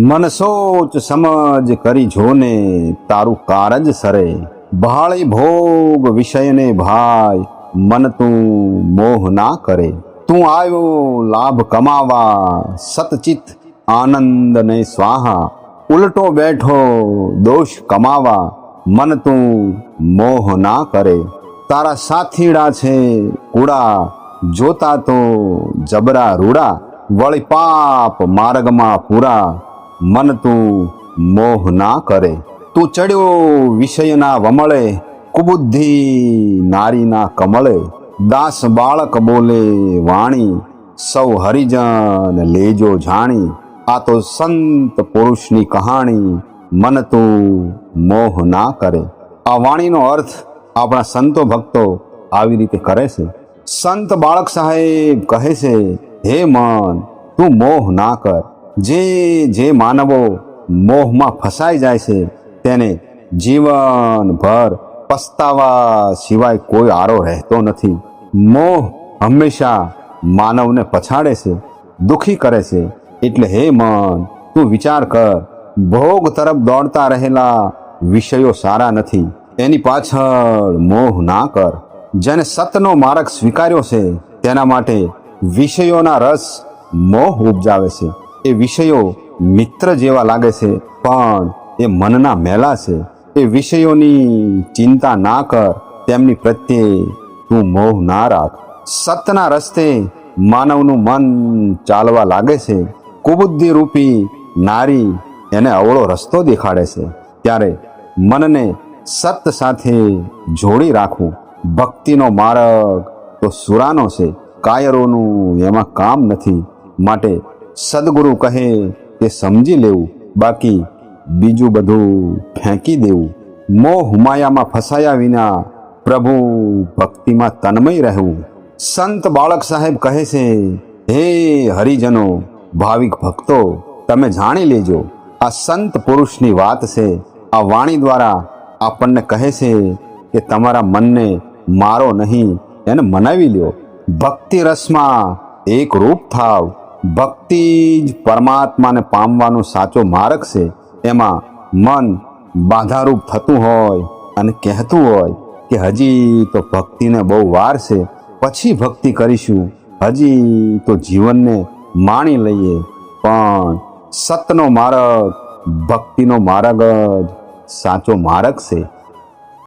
મન સોચ સમજ કરી જોને, તારું કારજ સરે. ભાળી ભોગ વિષયને ભાઈ મન તું મોહ ના કરે. તું આવ્યો લાભ કમાવા, સતચિત આનંદ ને સ્વાહા. ઉલટો બેઠો દોષ કમાવા, મન તું મોહ ના કરે. તારા સાથીડા છે કુડા, જોતા તો જબરા રૂડા. વળી પાપ માર્ગમાં પૂરા. મન તું મોહ ના કરે. તું ચડ્યો વિષયના વમળે, કુબુદ્ધિ નારીના કમળે. દાસ બાળક બોલે વાણી, સૌ હરિજન લેજો જાણી. આ તો સંત પુરુષની કહાણી, મન તું મોહ ના કરે. આ વાણીનો અર્થ આપણા સંતો ભક્તો આવી રીતે કરે છે. સંત બાળક સાહેબ કહે છે, હે મન, તું મોહ ના કર. જે જે માનવો મોહમાં ફસાઈ જાય છે, તેને જીવનભર પસ્તાવા સિવાય કોઈ આરો રહેતો નથી. મોહ હંમેશા માનવને પછાડે છે, દુખી કરે છે. એટલે હે મન, તું વિચાર કર, ભોગ તરફ દોડતા રહેલા વિષયો સારા નથી. એની પાછળ મોહ ના કર. જેને સતનો માર્ગ સ્વીકાર્યો છે, તેના માટે વિષયોના રસ મોહ ઉપજાવે છે. એ વિષયો મિત્ર જેવા લાગે છે, પણ એ મનના મેલા છે. એ વિષયોની ચિંતા ના કર, તેમની પ્રત્યે તું મોહ ના રાખ. સતના રસ્તે માનવનું મન ચાલવા લાગે છે. કુબુદ્ધિ રૂપી નારી એને અવળો રસ્તો દેખાડે છે. ત્યારે મનને સત સાથે જોડી રાખવું. ભક્તિનો માર્ગ તો સુરાનો છે. કાયરોનું એમાં કામ નથી. માટે સદગુરુ કહે તે સમજી લેવું, બાકી બીજું બધું ફેંકી દેવું. મોહ માયામાં ફસાયા વિના પ્રભુ ભક્તિમાં તન્મય રહેવું. સંત બાળક સાહેબ કહે છે, હે હરિજનો, ભાવિક ભક્તો, તમે જાણી લેજો, આ સંત પુરુષની વાત છે. આ વાણી દ્વારા આપણને કહે છે કે તમારા મનને મારો નહીં, એને મનાવી લ્યો. ભક્તિ રસમાં એક રૂપ થાવ. ભક્તિ જ પરમાત્માને પામવાનો સાચો માર્ગ છે, એમાં મન બાધારૂપ થતું હોય અને કહેતું હોય કે હજી તો ભક્તિને બહુ વાર છે, પછી ભક્તિ કરીશું. હજી તો જીવનને માણી લઈએ. પણ સતનો માર્ગ, ભક્તિનો માર્ગ જ સાચો માર્ગ છે.